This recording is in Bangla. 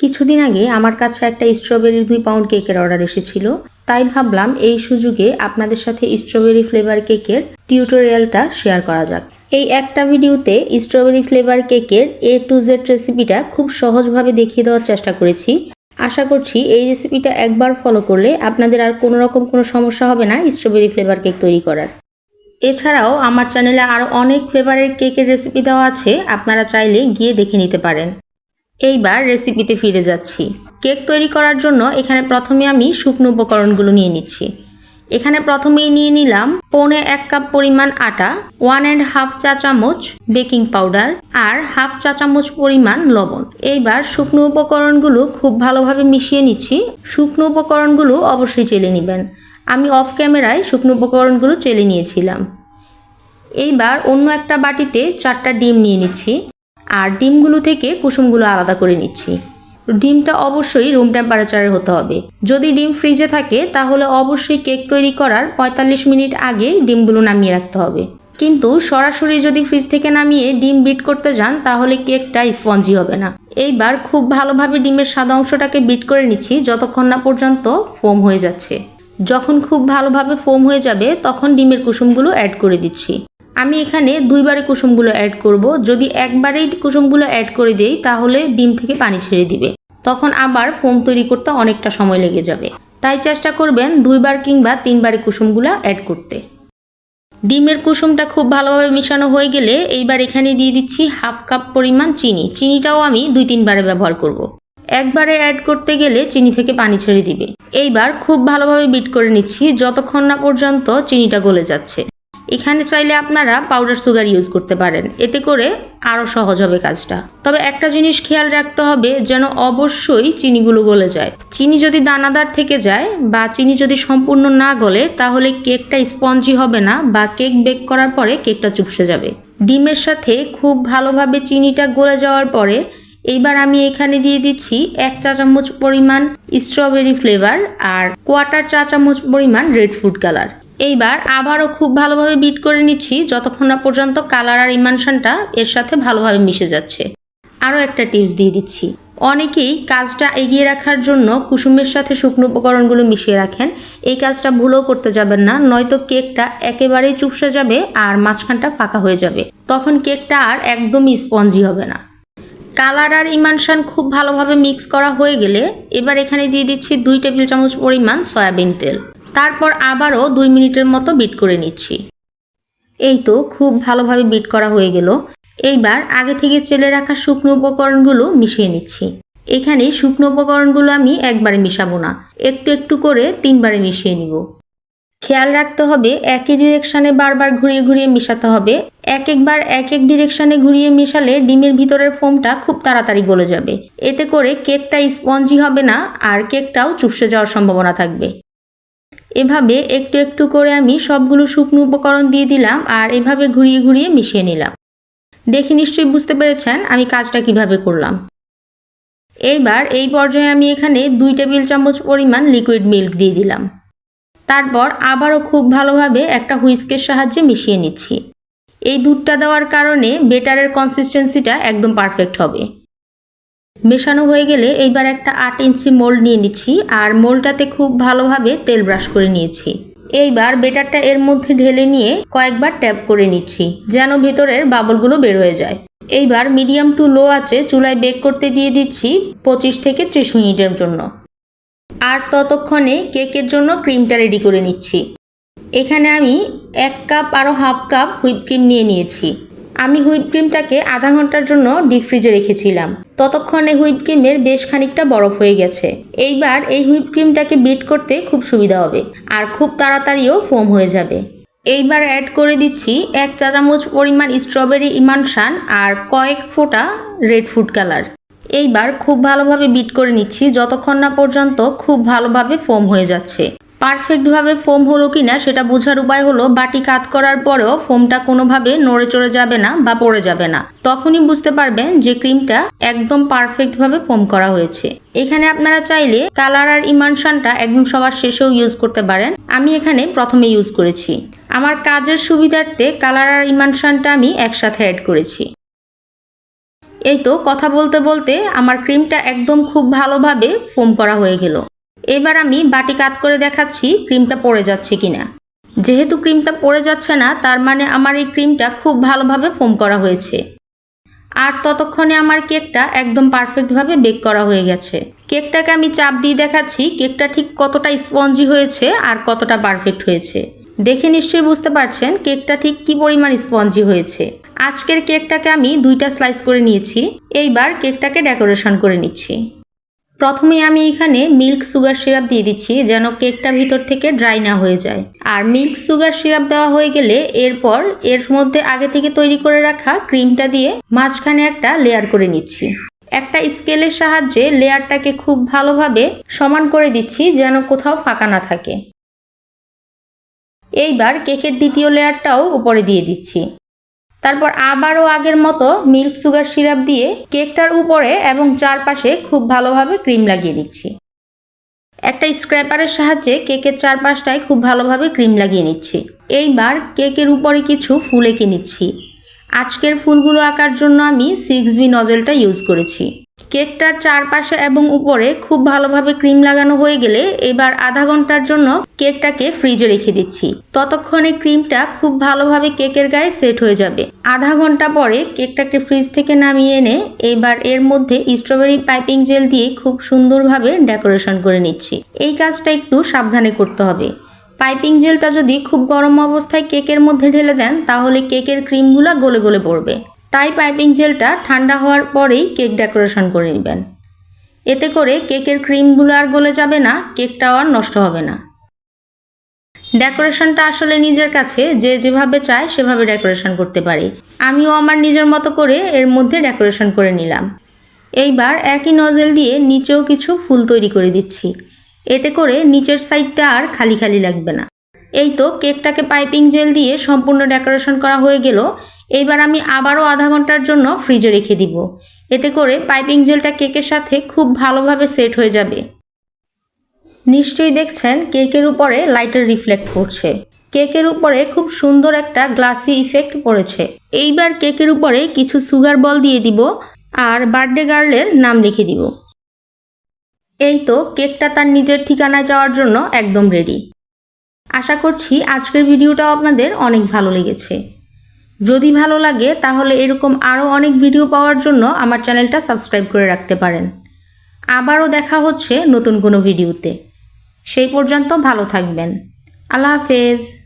কিছুদিন আগে আমার কাছে একটা স্ট্রবেরির দুই পাউন্ড কেকের অর্ডার এসেছিল। তাই ভাবলাম এই সুযোগে আপনাদের সাথে স্ট্রবেরি ফ্লেভার কেকের টিউটোরিয়ালটা শেয়ার করা যাক। এই একটা ভিডিওতে স্ট্রবেরি ফ্লেভার কেকের এ টু জেড রেসিপিটা খুব সহজভাবে দেখিয়ে দেওয়ার চেষ্টা করেছি। আশা করছি এই রেসিপিটা একবার ফলো করলে আপনাদের আর কোনো রকম কোনো সমস্যা হবে না স্ট্রবেরি ফ্লেভার কেক তৈরি করার। এছাড়াও আমার চ্যানেলে আরও অনেক ফ্লেভারের কেকের রেসিপি দেওয়া আছে, আপনারা চাইলে গিয়ে দেখে নিতে পারেন। এইবার রেসিপিতে ফিরে যাচ্ছি। কেক তৈরি করার জন্য এখানে প্রথমে আমি শুকনো উপকরণগুলো নিয়ে নিচ্ছি। এখানে প্রথমেই নিয়ে নিলাম পৌনে এক কাপ পরিমাণ আটা ওয়ান অ্যান্ড হাফ চা চামচ বেকিং পাউডার আর হাফ চা চামচ পরিমাণ লবণ। এইবার শুকনো উপকরণগুলো খুব ভালোভাবে মিশিয়ে নিচ্ছি। শুকনো উপকরণগুলো অবশ্যই চেলে নেবেন। আমি অফ ক্যামেরায় শুকনো উপকরণগুলো চেলে নিয়েছিলাম। এইবার অন্য একটা বাটিতে চারটা ডিম নিয়ে নিচ্ছি। আর ডিমগুলো থেকে কুসুমগুলো আলাদা করে নিচ্ছি। ডিমটা অবশ্যই রুম টেম্পারেচারে হতে হবে। যদি ডিম ফ্রিজে থাকে, তাহলে অবশ্যই কেক তৈরি করার পঁয়তাল্লিশ মিনিট আগে ডিমগুলো নামিয়ে রাখতে হবে। কিন্তু সরাসরি যদি ফ্রিজ থেকে নামিয়ে ডিম বিট করতে যান, তাহলে কেকটা স্পঞ্জি হবে না। এইবার খুব ভালোভাবে ডিমের সাদা অংশটাকে বিট করে নিচ্ছি, যতক্ষণ না পর্যন্ত ফোম হয়ে যাচ্ছে। যখন খুব ভালোভাবে ফোম হয়ে যাবে, তখন ডিমের কুসুমগুলো অ্যাড করে দিচ্ছি। আমি এখানে দুইবারে কুসুমগুলো অ্যাড করব। যদি একবারেই কুসুমগুলো অ্যাড করে দেই, তাহলে ডিম থেকে পানি ছেড়ে দিবে। তখন আবার ফোম তৈরি করতে অনেকটা সময় লেগে যাবে। তাই চেষ্টা করবেন দুইবার কিংবা তিনবারে কুসুমগুলো অ্যাড করতে। ডিমের কুসুমটা খুব ভালোভাবে মিশানো হয়ে গেলে এইবার এখানে দিয়ে দিচ্ছি হাফ কাপ পরিমাণ চিনি। চিনিটাও আমি দুই তিনবারে ব্যবহার করব। একবারে অ্যাড করতে গেলে চিনি থেকে পানি ছেড়ে দিবে। এইবার খুব ভালোভাবে বিট করে নিচ্ছি। যতক্ষণ না পর্যন্ত চিনিটা গলে যাচ্ছে। এখানে চাইলে আপনারা পাউডার সুগার ইউজ করতে পারেন। এতে করে আরও সহজ হবে কাজটা। তবে একটা জিনিস খেয়াল রাখতে হবে, যেন অবশ্যই চিনিগুলো গলে যায়। চিনি যদি দানাদার থেকে যায় বা চিনি যদি সম্পূর্ণ না গলে, তাহলে কেকটা স্পঞ্জি হবে না বা কেক বেক করার পরে কেকটা চুপসে যাবে। ডিমের সাথে খুব ভালোভাবে চিনিটা গলে যাওয়ার পরে, এইবার আমি এখানে দিয়ে দিচ্ছি এক চা চামচ পরিমাণ স্ট্রবেরি ফ্লেভার আর কোয়াটার চা চামচ পরিমাণ রেড ফুড কালার এইবার আবারও খুব ভালোভাবে বিট করে নিচ্ছি, যতক্ষণ না পর্যন্ত কালার আর ইমানশনটা এর সাথে ভালোভাবে মিশে যাচ্ছে। আরও একটা টিপস দিয়ে দিচ্ছি। অনেকেই কাজটা এগিয়ে রাখার জন্য কুসুমের সাথে শুকনো উপকরণগুলো মিশিয়ে রাখেন। এই কাজটা ভুলেও করতে যাবেন না, নয়তো কেকটা একেবারেই চুপসে যাবে আর মাঝখানটা ফাঁকা হয়ে যাবে। তখন কেকটা আর একদমই স্পঞ্জি হবে না। কালার আর ইমানশান খুব ভালোভাবে মিক্স করা হয়ে গেলে এবার এখানে দিয়ে দিচ্ছি দুই টেবিল চামচ পরিমাণ সয়াবিন তেল। তারপর আবারও দুই মিনিটের মতো বিট করে নিচ্ছি। এই তো খুব ভালোভাবে বিট করা হয়ে গেল। এইবার আগে থেকে চেলে রাখা শুকনো উপকরণগুলো মিশিয়ে নিচ্ছি। এখানে শুকনো উপকরণগুলো আমি একবারে মিশাবো না, একটু একটু করে তিনবারে মিশিয়ে নিব। খেয়াল রাখতে হবে একই ডিরেকশানে বারবার ঘুরিয়ে ঘুরিয়ে মিশাতে হবে। এক একবার এক এক ডিরেকশানে ঘুরিয়ে মিশালে ডিমের ভিতরের ফোমটা খুব তাড়াতাড়ি গলে যাবে। এতে করে কেকটা স্পঞ্জি হবে না আর কেকটাও চুপসে যাওয়ার সম্ভাবনা থাকবে। এভাবে একটু একটু করে আমি সবগুলো শুকনো উপকরণ দিয়ে দিলাম আর এভাবে ঘুরিয়ে ঘুরিয়ে মিশিয়ে নিলাম। দেখে নিশ্চয়ই বুঝতে পেরেছেন আমি কাজটা কীভাবে করলাম। এইবার এই পর্যায়ে আমি এখানে দুই টেবিল চামচ পরিমাণ লিকুইড মিল্ক দিয়ে দিলাম। তারপর আবারও খুব ভালোভাবে একটা হুইস্কের সাহায্যে মিশিয়ে নিচ্ছি। এই দুধটা দেওয়ার কারণে বেটারের কনসিস্টেন্সিটা একদম পারফেক্ট হবে। মেশানো হয়ে গেলে এইবার একটা আট ইঞ্চি মোল্ড নিয়ে নিচ্ছি আর মোল্ডটাতে খুব ভালোভাবে তেল ব্রাশ করে নিয়েছি। এইবার বেটারটা এর মধ্যে ঢেলে নিয়ে কয়েকবার ট্যাপ করে নিচ্ছি যেন ভেতরের বাবলগুলো বের হয়ে যায়। এইবার মিডিয়াম টু লো আছে চুলায় বেক করতে দিয়ে দিচ্ছি পঁচিশ থেকে ত্রিশ মিনিটের জন্য। আর ততক্ষণে কেকের জন্য ক্রিমটা রেডি করে নিচ্ছি। এখানে আমি এক কাপ আরও হাফ কাপ হুইপ ক্রিম নিয়ে নিয়েছি। আমি হুইপ ক্রিমটাকে আধা ঘণ্টার জন্য ডিপ ফ্রিজে রেখেছিলাম। ততক্ষণে হুইপ ক্রিমের বেশ খানিকটা বরফ হয়ে গেছে। এইবার এই হুইপ ক্রিমটাকে বিট করতে খুব সুবিধা হবে, আর খুব তাড়াতাড়িও ফোম হয়ে যাবে। এইবার অ্যাড করে দিচ্ছি এক চা চামচ পরিমাণ স্ট্রবেরি ইমানশান আর কয়েক ফোঁটা রেড ফুড কালার। এইবার খুব ভালোভাবে বিট করে নিচ্ছি, যতক্ষণ না পর্যন্ত খুব ভালোভাবে ফোম হয়ে যাচ্ছে। পারফেক্টভাবে ফোম হলো কি না সেটা বোঝার উপায় হলো বাটি কাত করার পরেও ফোমটা কোনোভাবে নড়ে চড়ে যাবে না বা পড়ে যাবে না। তখনই বুঝতে পারবেন যে ক্রিমটা একদম পারফেক্টভাবে ফোম করা হয়েছে। এখানে আপনারা চাইলে কালার আর ইমানশানটা একদম সবার শেষেও ইউজ করতে পারেন। আমি এখানে প্রথমে ইউজ করেছি। আমার কাজের সুবিধার্থে কালার আর ইমানশানটা আমি একসাথে অ্যাড করেছি। এই তো কথা বলতে বলতে আমার ক্রিমটা একদম খুব ভালোভাবে ফোম করা হয়ে গেল। এবার আমি বাটি কাত করে দেখাচ্ছি ক্রিমটা পড়ে যাচ্ছে কিনা। যেহেতু ক্রিমটা পড়ে যাচ্ছে না, তার মানে আমার এই ক্রিমটা খুব ভালোভাবে ফোম করা হয়েছে। আর ততক্ষণে আমার কেকটা একদম পারফেক্টভাবে বেক করা হয়ে গেছে। কেকটাকে আমি চাপ দিয়ে দেখাচ্ছি, কেকটা ঠিক কতটা স্পঞ্জি হয়েছে আর কতটা পারফেক্ট হয়েছে। দেখে নিশ্চয়ই বুঝতে পারছেন কেকটা ঠিক কি পরিমাণ স্পঞ্জি হয়েছে। আজকের কেকটাকে আমি দুইটা স্লাইস করে নিয়েছি, এইবার কেকটাকে ডেকোরেশন করে নিচ্ছি। প্রথমে আমি এখানে মিল্ক সুগার সিরাপ দিয়ে দিচ্ছি যেন কেকটা ভিতর থেকে ড্রাই না হয়ে যায়। আর মিল্ক সুগার সিরাপ দেওয়া হয়ে গেলে এরপর এর মধ্যে আগে থেকে তৈরি করে রাখা ক্রিমটা দিয়ে মাঝখানে একটা লেয়ার করে নিচ্ছি। একটা স্কেলের সাহায্যে লেয়ারটাকে খুব ভালোভাবে সমান করে দিচ্ছি যেন কোথাও ফাঁকা না থাকে। এইবার কেকের দ্বিতীয় লেয়ারটাও উপরে দিয়ে দিচ্ছি। তারপর আবারও আগের মতো মিল্ক সুগার সিরাপ দিয়ে কেকটার উপরে এবং চারপাশে খুব ভালোভাবে ক্রিম লাগিয়ে দিচ্ছি একটা স্ক্র্যাপারের সাহায্যে কেকের চারপাশটায় খুব ভালোভাবে ক্রিম লাগিয়ে নিচ্ছি। এইবার কেকের উপরে কিছু ফুল এঁকে নিচ্ছি। আজকের ফুলগুলো আঁকার জন্য আমি সিক্স বি নজলটা ইউজ করেছি। কেকটার চারপাশে এবং উপরে খুব ভালোভাবে ক্রিম লাগানো হয়ে গেলে এবার আধা ঘণ্টার জন্য কেকটাকে ফ্রিজে রেখে দিচ্ছি। ততক্ষণে ক্রিমটা খুব ভালোভাবে কেকের গায়ে সেট হয়ে যাবে। আধা ঘণ্টা পরে কেকটাকে ফ্রিজ থেকে নামিয়ে এনে এবার এর মধ্যে স্ট্রবেরি পাইপিং জেল দিয়ে খুব সুন্দরভাবে ডেকোরেশন করে নিচ্ছি। এই কাজটা একটু সাবধানে করতে হবে। পাইপিং জেলটা যদি খুব গরম অবস্থায় কেকের মধ্যে ঢেলে দেন, তাহলে কেকের ক্রিমগুলো গলে গলে পড়বে। তাই পাইপিং জেলটা ঠান্ডা হওয়ার পরেই কেক ডেকোরেশন করে নেবেন। এতে করে কেকের ক্রিমগুলো আর গলে যাবে না, কেকটাও আর নষ্ট হবে না। ডেকোরেশনটা আসলে নিজের কাছে, যে যেভাবে চায় সেভাবে ডেকোরেশন করতে পারে। আমিও আমার নিজের মতো করে এর মধ্যে ডেকোরেশন করে নিলাম। এইবার একই নজেল দিয়ে নিচেও কিছু ফুল তৈরি করে দিচ্ছি। এতে করে নিচের সাইডটা আর খালি খালি লাগবে না। এই তো কেকটাকে পাইপিং জেল দিয়ে সম্পূর্ণ ডেকোরেশন করা হয়ে গেল। এইবার আমি আবারও আধা ঘণ্টার জন্য ফ্রিজে রেখে দিব। এতে করে পাইপিং জেলটা কেকের সাথে খুব ভালোভাবে সেট হয়ে যাবে। নিশ্চয়ই দেখছেন কেকের উপরে লাইটের রিফ্লেক্ট করছে। কেকের উপরে খুব সুন্দর একটা গ্লাসি ইফেক্ট পড়েছে। এইবার কেকের উপরে কিছু সুগার বল দিয়ে দিব আর বার্থডে গার্লের নাম লিখে দিব। এই তো কেকটা তার নিজের ঠিকানায় যাওয়ার জন্য একদম রেডি। আশা করছি আজকের ভিডিওটাও আপনাদের অনেক ভালো লেগেছে। যদি ভালো লাগে, তাহলে এরকম আরও অনেক ভিডিও পাওয়ার জন্য আমার চ্যানেলটা সাবস্ক্রাইব করে রাখতে পারেন। আবারও দেখা হচ্ছে নতুন কোনো ভিডিওতে। সেই পর্যন্ত ভালো থাকবেন। আল্লাহ হাফেজ।